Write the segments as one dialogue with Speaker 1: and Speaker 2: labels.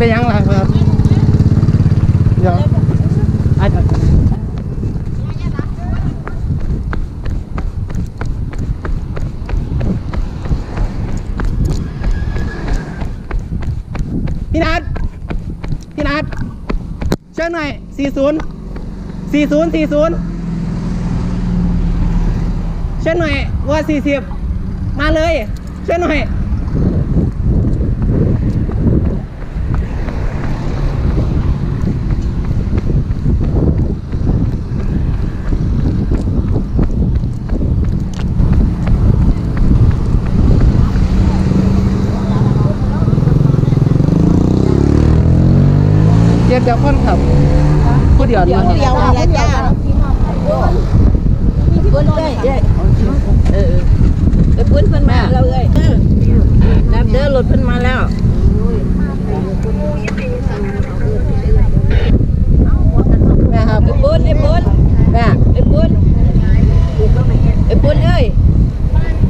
Speaker 1: เป็นยังล่ะครับเดี๋ยวอาจจะพี่นัทพี่นัทเชิญหน่อย 40 40 40 เชิญหน่อยว่า 40 มาเลย เชิญหน่อย เจ็ดเดี๋ยวคนขับผู้เดียวดี
Speaker 2: เดียวแล้วจ้าปุ้นเลยเอ้ยเออไปปุ้นเพิ่นมาแล้วเอ้ยนับเด้อรถเพิ่นมาแล้ว
Speaker 1: แม่ครับ
Speaker 2: ไอ้ปุ้นไอ้ปุ้น
Speaker 1: แม่
Speaker 2: ไอ้ปุ้นไอ้ปุ้นเอ้ย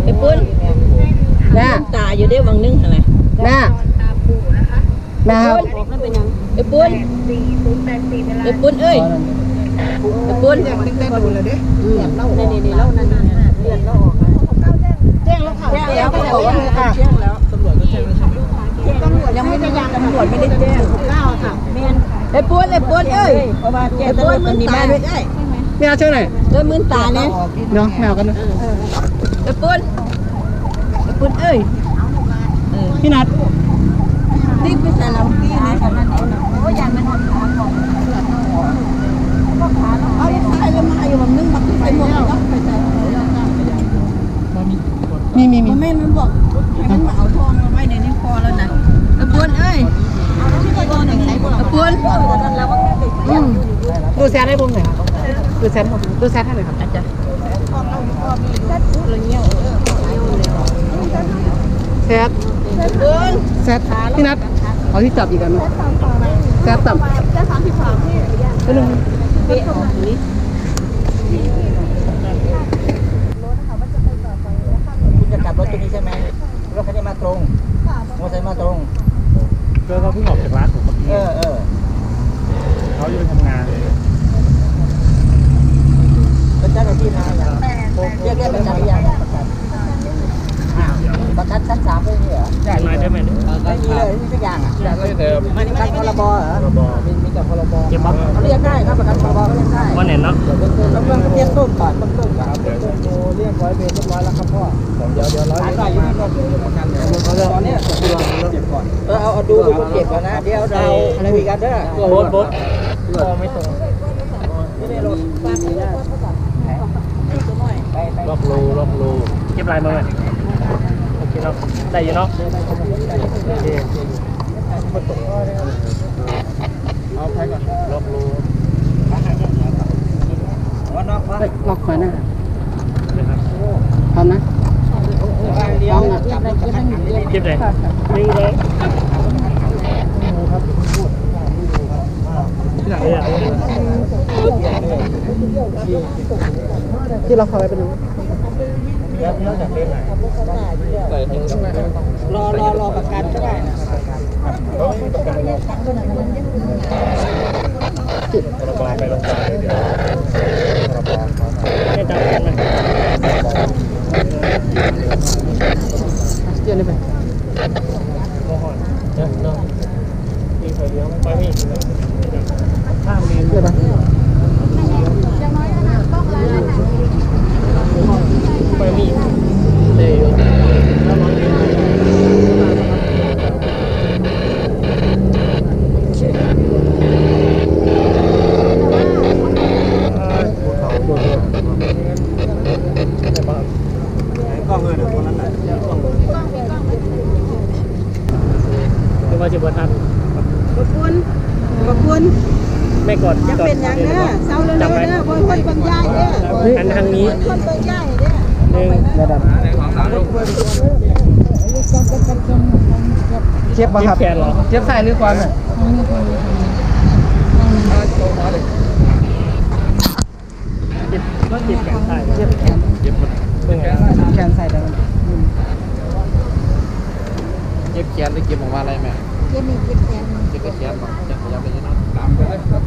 Speaker 2: ไอ้ปุ้น
Speaker 1: แม่
Speaker 2: ตาอยู่ได้วังนึงหั่นน่ะ
Speaker 1: แม่แม่ครับ
Speaker 2: ไอ้ปุ้นไอ้ปุ้นเอ้ยไอ้ปุ้น
Speaker 3: ตั้งแต่ดูเลยเด้
Speaker 2: นี่นี่นี่เล่านั่นน่ะเลือดเล่าออกแจ้งแล้วค่ะแจ้งแล้วเขาบอกว่าค่ะแจ้งแล้วตำรวจก็แจ้งแล้วใช่ไหมยังไม่ได้ยังตำรวจไม่ได้แจ้งเก้าค่ะไอ้ปุ้นไอ้ปุ้นเอ้ยเพราะว่าแจ้งตำรวจมันมีมาด้วยเอ้ย
Speaker 1: แม่เอาเชิญหน่อย
Speaker 2: เอ้ยมือตาเนี่ย
Speaker 1: เนาะแมวกันนะ
Speaker 2: ไอ้ปุ้นไอ้ปุ้นเอ้ย
Speaker 1: พี่นัท
Speaker 2: รีบไปใส่ลำกี้นะโอ้ยยันมันเอาใส่แล้วมาอยู่มันนึงมาใส่หมวกแล้วไปใส่
Speaker 1: มีมีมี
Speaker 2: แม่มันบอกให้มันมาเอาทองมาไว้ในนี้พอแล้วนะไอ้ปุ้นเอ้ยไอ้ปุ้น
Speaker 1: ดูแซดให้ผมหน่อยครับดูแซดผมดูแซดให้หน่อยครับ
Speaker 2: อาจารย์
Speaker 1: แซด
Speaker 2: ปุ้น
Speaker 1: แซดพี่นัทเอาที่จับอีกอันหนึงแซดต่ำแซดสามสิบสามพี่นึง
Speaker 2: เป๊ะออกนี้
Speaker 3: คุณจะกลับรถตัวนี้ใช่ไหมรถคันนี้มาตรงมอเตอร์ไซค์มาตรง
Speaker 4: ก็เขาเพิ่งออกจากร้านผมเมื่อกี้
Speaker 3: เออเออ
Speaker 4: เขาจะไปทำงาน
Speaker 3: เป็นเจ้าหน้าที่มาอย่างเรียกเรียกเป็นเจ้าหน้าที่ประกันอ้าว ประกันชั้นสามไม่มีเหรอ
Speaker 4: ได้ไหมได้ไหม
Speaker 3: ไม่มีเลยนี่ทุกอย่างอะ
Speaker 4: เดิม
Speaker 3: มันประกันพรบเหรอมีมีแต่พรบ
Speaker 4: เก็บบ๊อบ
Speaker 3: เขาเรียกได้ครับประกันพรบเขาเรียกได้
Speaker 4: วันไหนเนาะ
Speaker 3: ต้องเริ่มเรียกต้นก่อนต้องต้นก่อนเรียกต้นดูเรียกร้อยเบนเรียบร้อยแล้วครับพ่อเดี๋ยวเดี๋ยวร้อยเบนอยู่นี่ก็ประกันตอนนี้เก็บก่อนเออเอาเอาดูดูคนเก็บก่อนนะเดี๋ยวเราคุยกันเด้อ
Speaker 4: โบ๊ทโบ๊ทคอไม่ตรง
Speaker 3: ไม่ได้รถไปไปไป
Speaker 4: ล็อกรูล็อกรูเก็บลายมาไหม เนาะได้อยู่เนาะโอเคเอาไปก่อนล็อกรู
Speaker 3: วันนอกวะ
Speaker 1: เฮ้ยล็อกคอยหน้า
Speaker 4: นะครับ
Speaker 1: พร้อมนะ
Speaker 3: เลี้ยวจับรถประเล่น
Speaker 4: เก็บเลยนี่เลยที่ไหนอะ
Speaker 1: ที่ล็อ กคอยไว้เดี๋
Speaker 3: ยวเดี๋ยวจะเป็นไหนรอรอรอประกันก็ได้นะ
Speaker 4: ระบายไปลงไปเดี๋ยวระบายให้จำกันไหม
Speaker 1: เจียนนี่ไป
Speaker 4: โมหอนเนาะมีไฟเลี้ยวไปมีข้ามเลน
Speaker 1: เจียไป
Speaker 4: มีเดี๋ยว
Speaker 3: ก็เงินคนนั้นแหละ
Speaker 4: ไม่ว่าจะบวชทัน
Speaker 2: ขอบคุณขอบคุณ
Speaker 4: ไม่กด
Speaker 2: จะเป็นอย่างเด้อเศร้าเร็วๆเด้อคนคนคนยายเด้อ
Speaker 4: หันทางนี้
Speaker 2: คนคนยายเด้อ
Speaker 4: หนึ่ง
Speaker 1: ระดับเจ็บปะครับ
Speaker 4: แขนเหรอ
Speaker 1: เจ็บใส่หรือความอะ
Speaker 4: เจ็บก็เจ็บแขนใต้
Speaker 1: เจ็บแขน
Speaker 4: เจ็บหมดเป็นไง
Speaker 1: แขนใส่ได้ไหม
Speaker 4: เจ็บแขนหรือเจ็บออกมาอะไรแม่
Speaker 2: เจ็บมีเจ็บแขน
Speaker 4: เจ็บ
Speaker 3: นี่ก็เสียก่อนจะขยับไปยังนั้นตามไปเลยครับ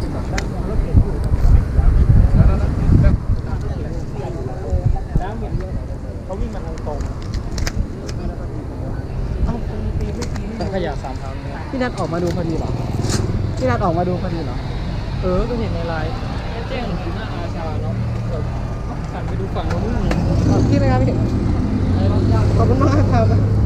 Speaker 4: เขาวิ่งมาทางตรงต้องขยะสามครั้งเนี่ย
Speaker 1: พี่นัทออกมาดูพอดีหรอพี่นัทออกมาดูพอดีเหรอ
Speaker 4: เออ ก็เห็นในไลน์แจ้งหน้าอาชาเนาะหันไปดูฝั่งนู้น
Speaker 1: พี่นะครับพี่ขอบคุณมากครับ